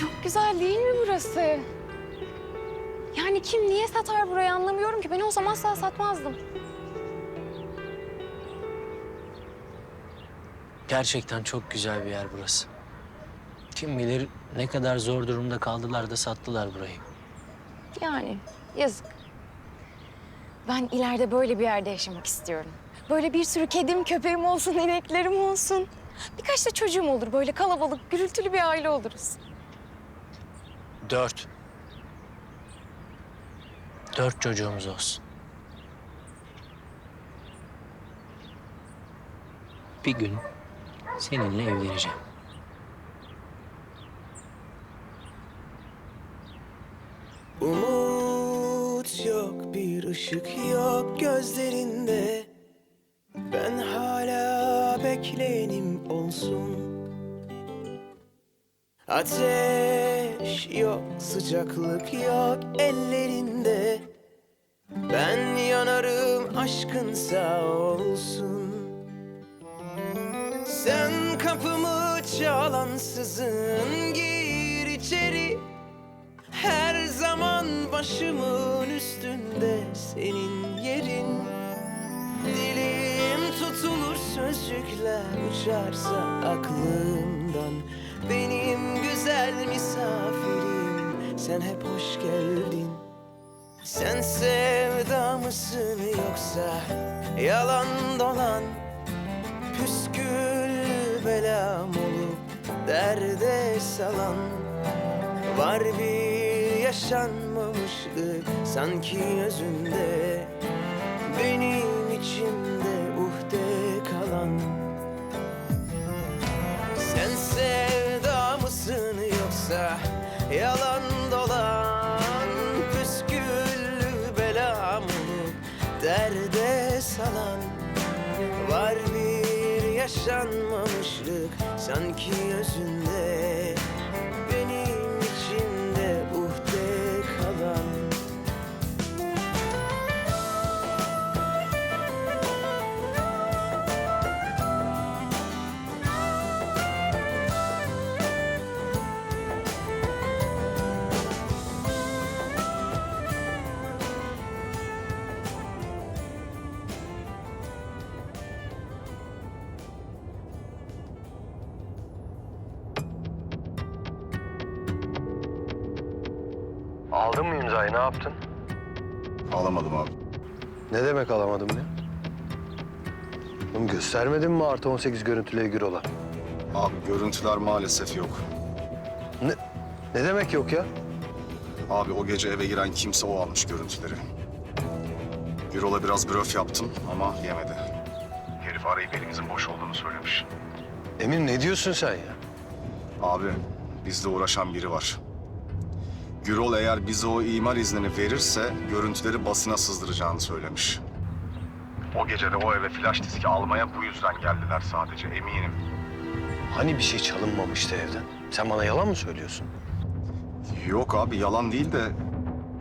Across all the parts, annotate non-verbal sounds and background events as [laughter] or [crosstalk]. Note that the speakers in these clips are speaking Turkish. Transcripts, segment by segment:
Çok güzel değil mi burası? Yani kim niye satar burayı anlamıyorum ki. Ben o zaman asla satmazdım. Gerçekten çok güzel bir yer burası. Kim bilir ne kadar zor durumda kaldılar da sattılar burayı. Yani yazık. Ben ileride böyle bir yerde yaşamak istiyorum. Böyle bir sürü kedim, köpeğim olsun, [laughs] ineklerim olsun. Birkaç da çocuğum olur. Böyle kalabalık, gürültülü bir aile oluruz. Dört. Dört çocuğumuz olsun. Bir gün seninle evleneceğim. Umut yok bir ışık yok gözlerinde Ben hala bekleyenim olsun Ateş yok sıcaklık yok ellerinde. Ben yanarım aşkın sağ olsun. Sen kapımı çalansızın gir içeri. Her zaman başımın üstünde senin yerin. Dilim tutulur sözcükler uçarsa aklımdan Benim güzel misafirim. Sen hep hoş geldin. Sen sevda mısın yoksa yalan dolan? Püskül belam olup derde salan? Var bir yaşanmamışlık sanki özünde. Benim içimde uhde kalan yalan dolan Püsküllü belam olup derde salan. Var bir yaşanmamışlık sanki özünde Aldın mı imzayı ne yaptın? Alamadım abi. Ne demek alamadım ya? Oğlum göstermedin mi artı 18 görüntüleri Gürol'a? Abi görüntüler maalesef yok. Ne, ne demek yok ya? Abi o gece eve giren kimse o almış görüntüleri. Birol'a biraz blöf yaptım ama yemedi. Herif arayıp elimizin boş olduğunu söylemiş. Emin ne diyorsun sen ya? Abi bizle uğraşan biri var. Gürol eğer bize o imar iznini verirse görüntüleri basına sızdıracağını söylemiş. O gece de o eve flash diski almaya bu yüzden geldiler sadece eminim. Hani bir şey çalınmamıştı evden? Sen bana yalan mı söylüyorsun? Yok abi yalan değil de...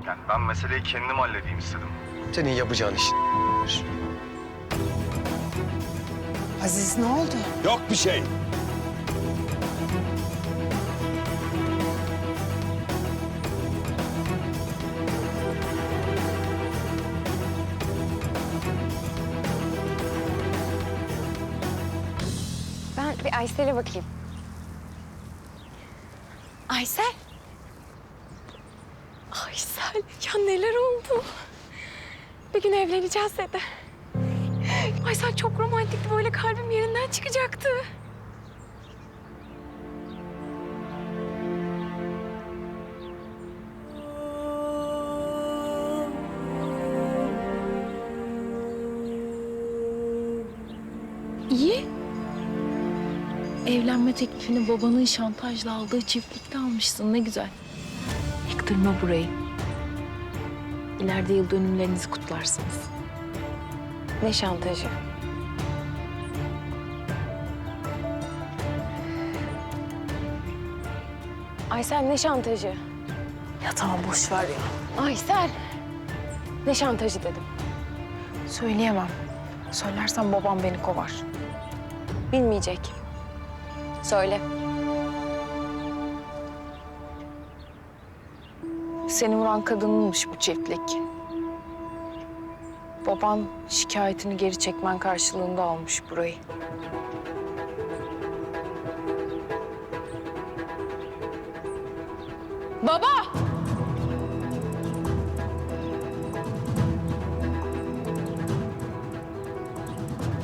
Yani ben meseleyi kendim halledeyim istedim. Senin yapacağın iş. Aziz ne oldu? Yok bir şey. Bir Aysel'e bakayım. Aysel. Aysel ya neler oldu? Bir gün evleneceğiz dedi. Aysel çok romantikti böyle kalbim yerinden çıkacaktı. İyi. Evlenme teklifini babanın şantajla aldığı çiftlikte almışsın. Ne güzel. Yıktırma burayı. İleride yıl dönümlerinizi kutlarsınız. Ne şantajı? Aysel ne şantajı? Ya tamam boş ver ya. Aysel. Ne şantajı dedim. Söyleyemem. Söylersem babam beni kovar. Bilmeyecek. Söyle. seni vuran kadınmış bu çiftlik. Baban şikayetini geri çekmen karşılığında almış burayı. Baba!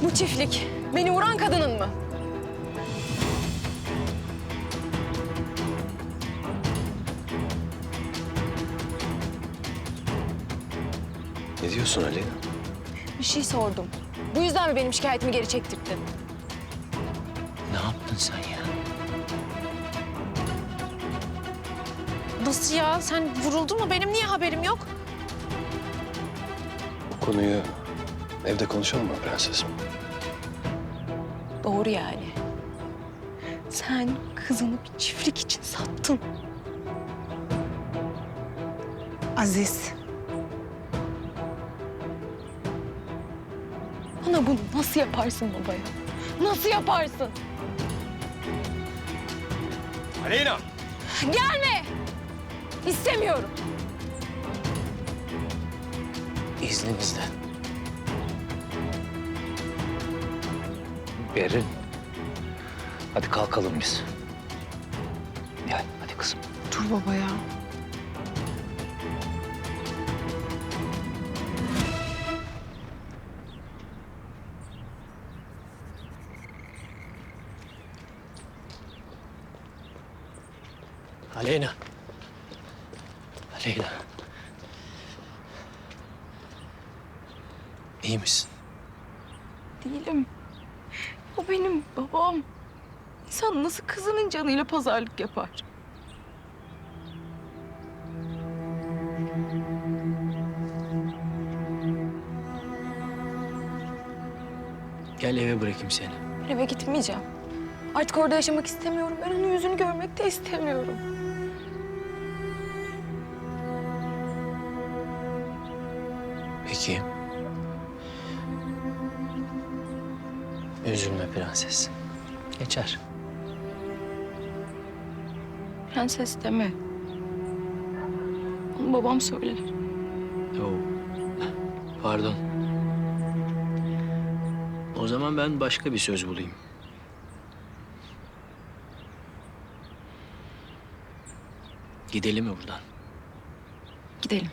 Bu çiftlik beni vuran kadının mı? Ne diyorsun Aleyna? Bir şey sordum. Bu yüzden mi benim şikayetimi geri çektirdin? Ne yaptın sen ya? Nasıl ya? Sen vuruldun mu? Benim niye haberim yok? Bu konuyu evde konuşalım mı prensesim? Doğru yani. Sen kızını bir çiftlik için sattın. Aziz, Bana bunu nasıl yaparsın babaya? Nasıl yaparsın? Aleyna! Gelme! İstemiyorum. İzninizle. Berin. Hadi kalkalım biz. Gel hadi kızım. Dur baba ya. Aleyna. Aleyna. İyi misin? Değilim. O benim babam. İnsan nasıl kızının canıyla pazarlık yapar? Gel eve bırakayım seni. Ben eve gitmeyeceğim. Artık orada yaşamak istemiyorum. Ben onun yüzünü görmek de istemiyorum. Peki. Üzülme prenses. Geçer. Prenses deme. Onu babam söyler. Yo. Pardon. O zaman ben başka bir söz bulayım. Gidelim mi buradan? Gidelim.